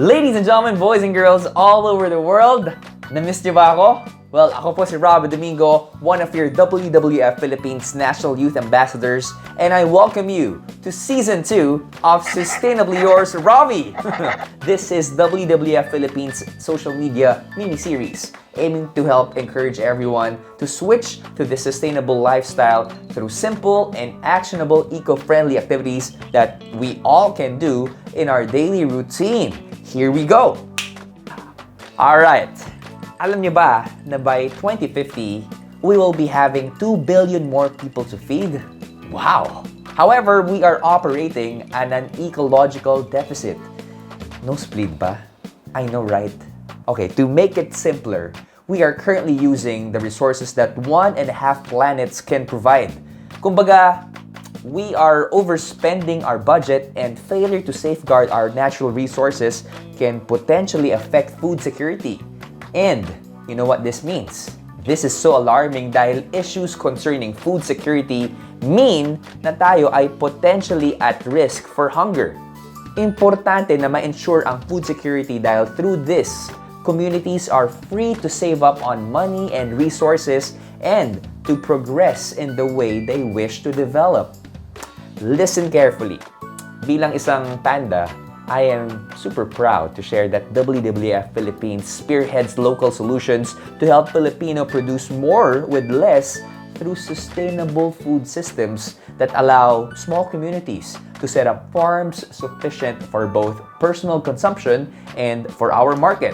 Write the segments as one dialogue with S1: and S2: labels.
S1: Ladies and gentlemen, boys and girls all over the world, na-miss niyo? Well, ako po si Rob Domingo, one of your WWF Philippines National Youth Ambassadors, and I welcome you to Season 2 of Sustainably Yours, Robbie! this is WWF Philippines social media mini-series aiming to help encourage everyone to switch to the sustainable lifestyle through simple and actionable eco-friendly activities that we all can do in our daily routine. Here we go! Alright, alam niyo ba na by 2050, we will be having 2 billion more people to feed? Wow! However, we are operating at an ecological deficit. Nosebleed ba? I know, right? Okay, to make it simpler, we are currently using the resources that one and a half planets can provide. Kumbaga, we are overspending our budget and failure to safeguard our natural resources can potentially affect food security. And you know what this means? This is so alarming dahil issues concerning food security mean na tayo ay potentially at risk for hunger. Importante na ma-ensure ang food security dahil through this, communities are free to save up on money and resources and to progress in the way they wish to develop. Listen carefully. Bilang isang panda, I am super proud to share that WWF Philippines spearheads local solutions to help Filipino produce more with less through sustainable food systems that allow small communities to set up farms sufficient for both personal consumption and for our market.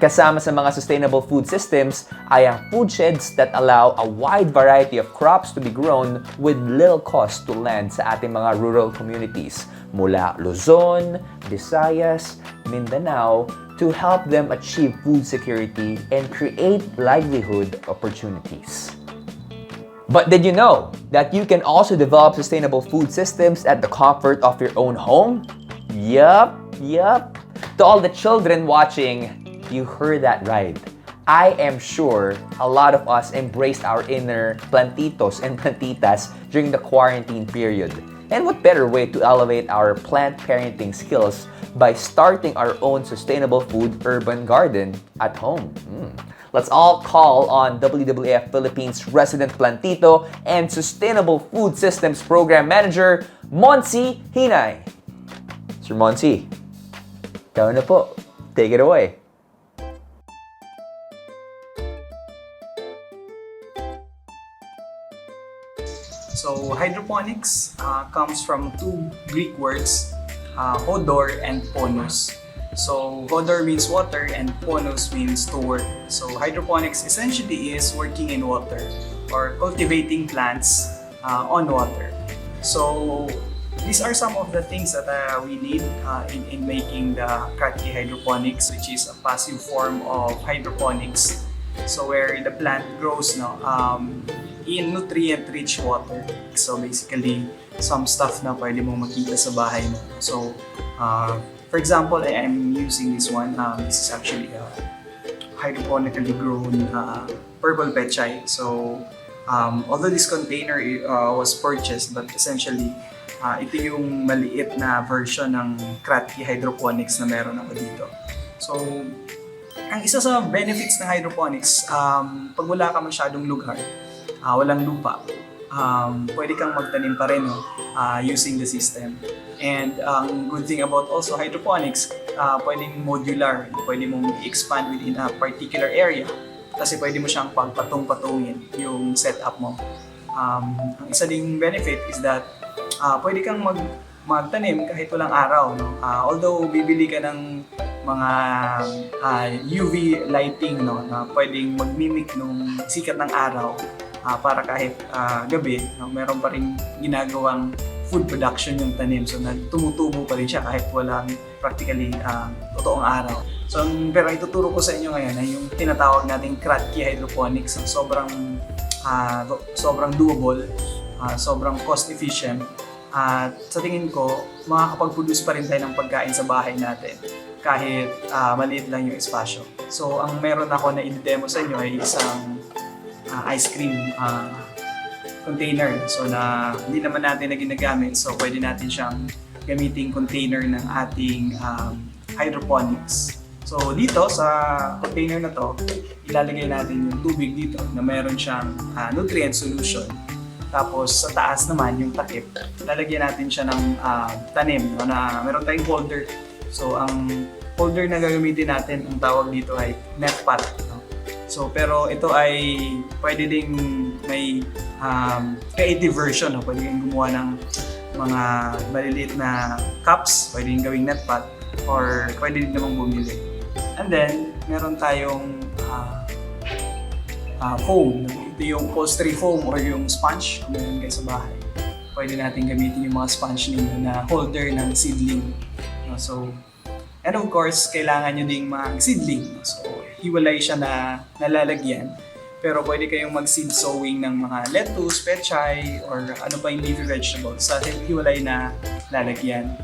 S1: Kasama sa mga sustainable food systems ay ang food sheds that allow a wide variety of crops to be grown with little cost to land sa ating mga rural communities mula Luzon, Visayas, Mindanao to help them achieve food security and create livelihood opportunities. But did you know that you can also develop sustainable food systems at the comfort of your own home? Yup, yup. To all the children watching, you heard that right. I am sure a lot of us embraced our inner plantitos and plantitas during the quarantine period. And what better way to elevate our plant parenting skills by starting our own sustainable food urban garden at home? Mm. Let's all call on WWF Philippines resident plantito and Sustainable Food Systems Program Manager, Monsi Hinay. Sir Monsi, ikaw na po. Take it away.
S2: So hydroponics uh, comes from two Greek words, uh, hodor and ponos. So hodor means water and ponos means to work. So hydroponics essentially is working in water or cultivating plants uh, on water. So these are some of the things that uh, we need uh, in, in making the Kratky hydroponics, which is a passive form of hydroponics. So where the plant grows no, um, in nutrient-rich water. So basically, some stuff na pwede mong makita sa bahay mo. So, uh, for example, I am using this one. Um, this is actually a hydroponically grown uh, purple pechay. So, um, although this container uh, was purchased, but essentially, uh, ito yung maliit na version ng Kratky hydroponics na meron ako dito. So, ang isa sa benefits ng hydroponics, um, pag wala ka masyadong lugar, ah, walang lupa, um, pwede kang magtanim pa rin no, ah, using the system. And ang good thing about also hydroponics, ah, pwedeng modular, pwede mong i-expand within a particular area kasi pwede mo siyang pagpatong-patungin yung setup mo. Um, ang isa ding benefit is that ah, pwede kang mag magtanim kahit walang araw. No? Ah, although bibili ka ng mga ah, UV lighting no, na pwedeng magmimik nung sikat ng araw ah, para kahit ah, gabi, no, meron pa rin ginagawang food production yung tanim. So, na tumutubo pa rin siya kahit walang practically ah, totoong araw. So, ang pero ituturo ko sa inyo ngayon ay yung tinatawag nating Kratky Hydroponics. Ang sobrang do- sobrang doable, ah, sobrang cost efficient. At sa tingin ko, makakapag-produce pa rin tayo ng pagkain sa bahay natin kahit ah, maliit lang yung espasyo. So, ang meron ako na i-demo sa inyo ay isang ah, ice cream ah, container. So, na hindi naman natin na ginagamit. So, pwede natin siyang gamiting container ng ating um, hydroponics. So dito sa container na to, ilalagay natin yung tubig dito na meron siyang ah, nutrient solution. Tapos sa taas naman yung takip, lalagyan natin siya ng ah, tanim no, na meron tayong holder. So ang holder na gagamitin natin, ang tawag dito ay net pot. No? So pero ito ay pwede ding may um, creative version. No? Pwede kang gumawa ng mga maliliit na cups, pwede yung gawing net pot or pwede din namang bumili. And then, meron tayong ah, ah, foam. Ito yung upholstery foam or yung sponge kung meron kayo sa bahay. Pwede natin gamitin yung mga sponge ninyo na holder ng seedling. No, So, and of course, kailangan nyo ding mag-seedling. No? So, hiwalay siya na nalalagyan. Pero pwede kayong mag-seed sowing ng mga lettuce, pechay, or ano pa yung leafy vegetables sa hiwalay na lalagyan.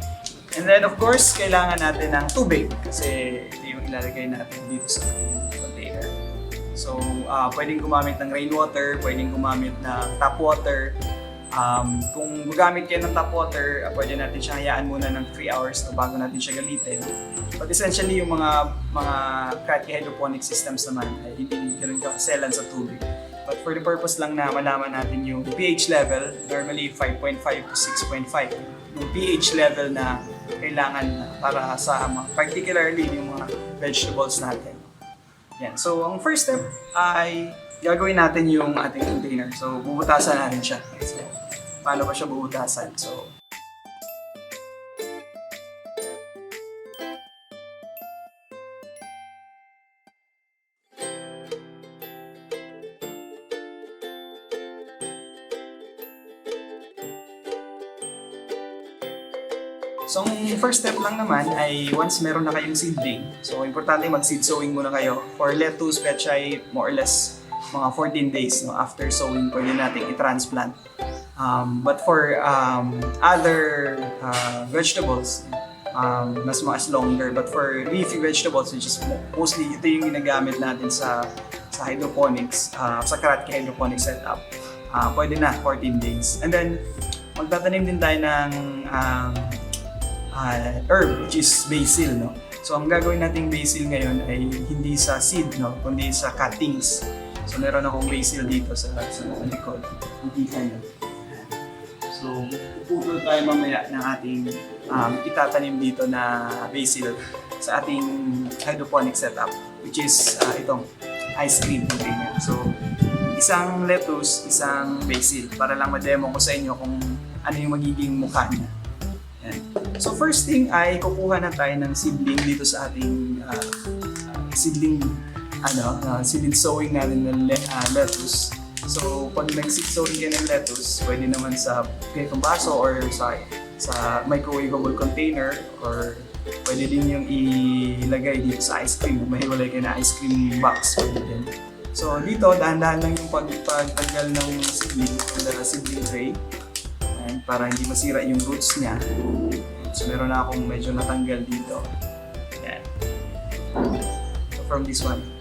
S2: And then of course, kailangan natin ng tubig kasi ito yung ilalagay natin dito sa container. So, ah pwedeng gumamit ng rainwater, pwedeng gumamit ng tap water. Um, kung gugamit kayo ng tap water, ah, pwede natin siya hayaan muna ng 3 hours no, bago natin siya gamitin. But essentially, yung mga mga hydroponic systems naman ay hindi ganun kaselan sa tubig. But for the purpose lang na malaman natin yung pH level, normally 5.5 to 6.5. Yung pH level na kailangan para sa mga, particularly yung mga vegetables natin. Yan. So, ang first step ay gagawin natin yung ating container. So, bubutasan natin siya. So, paano ba siya bubutasan? So, So, ang first step lang naman ay once meron na kayong seedling, so importante mag-seed sowing muna kayo. For lettuce, pechay, more or less mga 14 days no, after sowing, pwede natin i-transplant. Um, but for um, other uh, vegetables, um, mas mas longer. But for leafy vegetables, which is mo- mostly ito yung ginagamit natin sa sa hydroponics, uh, sa Kratky hydroponic setup, uh, pwede na 14 days. And then, magtatanim din tayo ng um, uh, herb, which is basil, no? So, ang gagawin nating basil ngayon ay hindi sa seed, no? Kundi sa cuttings. So, meron akong basil dito sa, sa likod. Hindi kayo. So, puputol tayo mamaya ng ating um, itatanim dito na basil sa ating hydroponic setup, which is uh, itong ice cream container. So, isang lettuce, isang basil, para lang ma-demo ko sa inyo kung ano yung magiging mukha niya. Yan. So first thing ay kukuha na tayo ng seedling dito sa ating uh, seedling ano, uh, seed sowing natin ng le- uh, lettuce. So pag nag-seed sowing ka ng lettuce, pwede naman sa ganitong baso or sa sa microwavable container or pwede din yung ilagay dito sa ice cream. Mahiwalay ka na ice cream box. Pwede din. So dito, dahan-dahan lang yung pag pagtanggal ng seedling, ng seedling tray. Ayan, para hindi masira yung roots niya. So meron na akong medyo natanggal dito. Ayan. So from this one.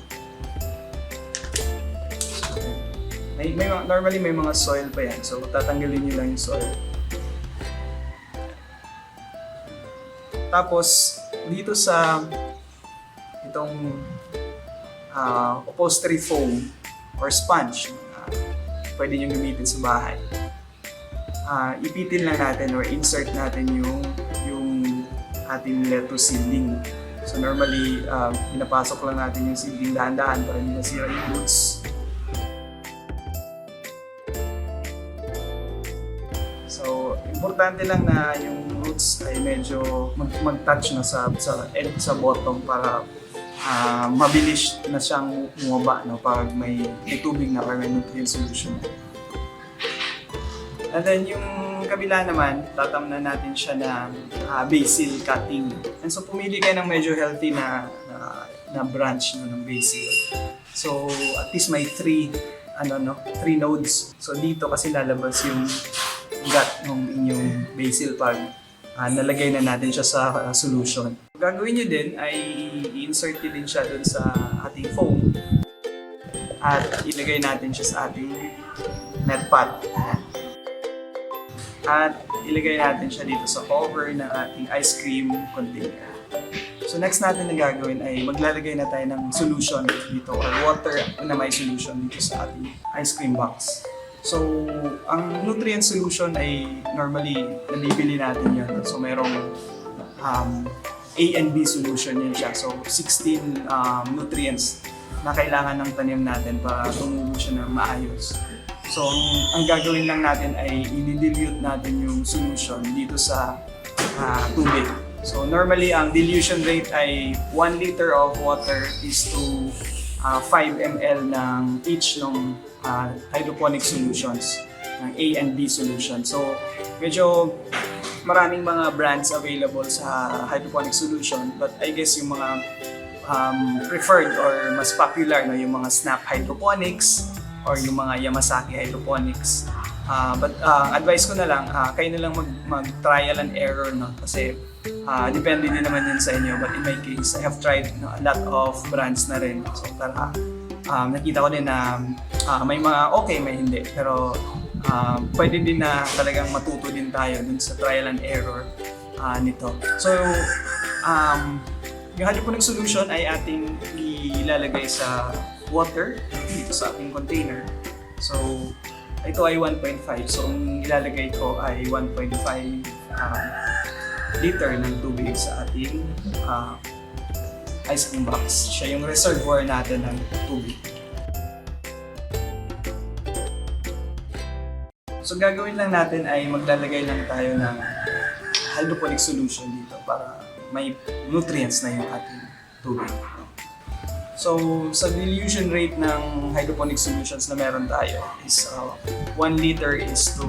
S2: May, may, normally may mga soil pa yan. So tatanggalin nyo lang yung soil. Tapos dito sa itong ah, upholstery foam or sponge, ah, pwede nyo gamitin sa bahay ah, ipitin lang natin or insert natin yung yung ating lettuce seedling. So normally, um, pinapasok lang natin yung seedling dahan-dahan para hindi masira yung roots. Importante lang na yung roots ay medyo mag- mag-touch na sa sa end sa bottom para ah, mabilis na siyang bumaba no pag may, may tubig na or may nutrient solution. And then yung kabila naman, tatamnan natin siya ng ah, basil cutting. And so pumili kayo ng medyo healthy na na, na branch no, ng basil. So at least may three ano no, three nodes. So dito kasi lalabas yung gut ng inyong basil pag ah, nalagay na natin siya sa ah, solution. Gagawin nyo din ay i-insert nyo din siya dun sa ating foam at ilagay natin siya sa ating net pot. At ilagay natin siya dito sa cover ng ating ice cream container. So next natin na gagawin ay maglalagay na tayo ng solution dito or water na may solution dito sa ating ice cream box. So, ang nutrient solution ay normally nabibili natin yan. So, merong um, A and B solution yun siya. So, 16 um, nutrients na kailangan ng tanim natin para tumubo siya ng maayos. So, ang, ang gagawin lang natin ay i-dilute natin yung solution dito sa ah, tubig. So, normally, ang dilution rate ay 1 liter of water is to ah, 5 ml ng each ng ah, hydroponic solutions, ng A and B solution. So, medyo maraming mga brands available sa hydroponic solution, but I guess yung mga um, preferred or mas popular no yung mga Snap Hydroponics or yung mga Yamasaki Hydroponics. Ah, but ah, advice ko na lang, ah, kayo na lang mag, mag trial and error no kasi ah, depende din naman yun sa inyo. But in my case, I have tried no, a lot of brands na rin. So tara, um, nakita ko din na ah, may mga okay, may hindi. Pero um, pwede din na talagang matuto din tayo dun sa trial and error ah, nito. So, um, yung hydroponic solution ay ating ilalagay sa water dito sa ating container. So, ito ay 1.5. So, ang ilalagay ko ay 1.5 um, liter ng tubig sa ating ah, ice cream box. Siya yung reservoir natin ng tubig. So, gagawin lang natin ay maglalagay lang tayo ng hydroponic solution dito para may nutrients na yung ating tubig. So, sa dilution rate ng hydroponic solutions na meron tayo is uh, 1 liter is to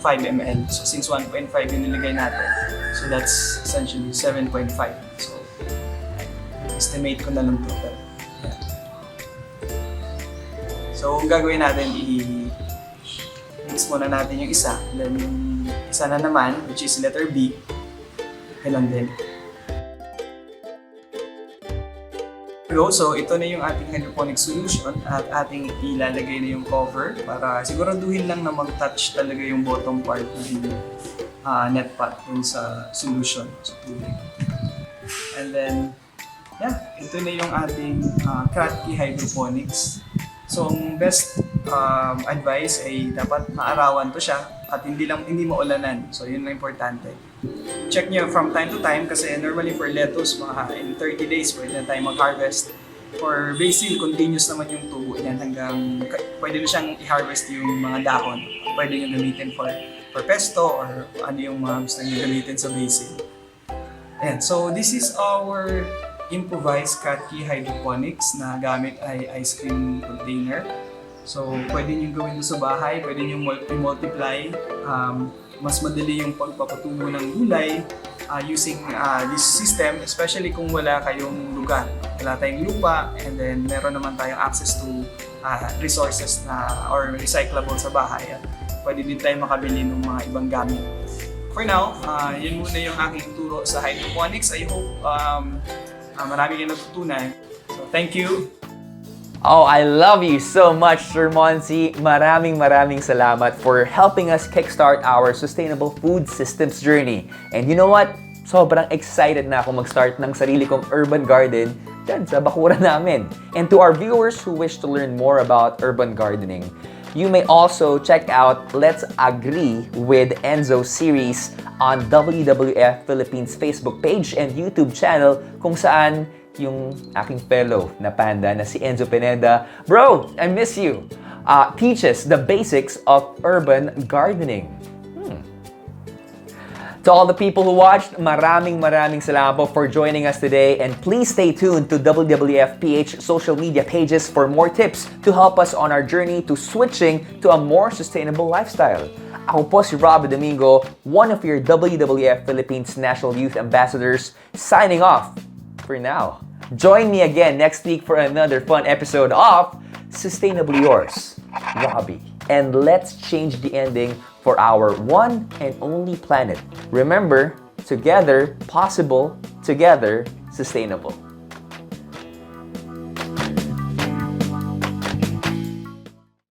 S2: 5 ml. So, since 1.5 yung nilagay natin, so that's essentially 7.5. So, estimate ko na lang to. Pero, yeah. So, ang gagawin natin, i- mix muna natin yung isa. Then, yung isa na naman, which is letter B, kailan din. Go. So, ito na yung ating hydroponic solution at ating ilalagay na yung cover para siguraduhin lang na mag-touch talaga yung bottom part ng uh, net pot dun sa solution, sa tubig. And then, yeah, ito na yung ating uh, Kratky Hydroponics. So, ang best um, advice ay dapat maarawan to siya at hindi lang hindi maulanan. So, yun lang importante check nyo from time to time kasi normally for lettuce, mga in 30 days pwede na tayo mag-harvest. For basil, continuous naman yung tubo niyan hanggang pwede na siyang i-harvest yung mga dahon. Pwede nyo gamitin for, for pesto or ano yung mga gusto nyo gamitin sa basil. Ayan, so this is our improvised Katki hydroponics na gamit ay ice cream container. So, pwede nyo gawin sa bahay, pwede nyo mul- i-multiply. Um, mas madali yung pagpapatubo ng gulay uh, using uh, this system, especially kung wala kayong lugar. Wala tayong lupa, and then meron naman tayong access to uh, resources na or recyclable sa bahay. At pwede din tayo makabili ng mga ibang gamit. For now, uh, yun muna yung aking turo sa hydroponics. I hope um, uh, marami kayo natutunan. So, thank you.
S1: Oh, I love you so much, Sir Monsi. Maraming maraming salamat for helping us kickstart our sustainable food systems journey. And you know what? Sobrang excited na ako mag-start ng sarili kong urban garden dyan sa bakuran namin. And to our viewers who wish to learn more about urban gardening, you may also check out Let's Agree with Enzo series on WWF Philippines Facebook page and YouTube channel kung saan yung aking fellow na panda na si Enzo Pineda. Bro, I miss you. Uh, teaches the basics of urban gardening. Hmm. To all the people who watched, maraming maraming salamat for joining us today and please stay tuned to WWFPH social media pages for more tips to help us on our journey to switching to a more sustainable lifestyle. Ako po si Rob Domingo, one of your WWF Philippines National Youth Ambassadors, signing off for now. Join me again next week for another fun episode of Sustainably Yours, Robbie. And let's change the ending for our one and only planet. Remember, together, possible, together, sustainable.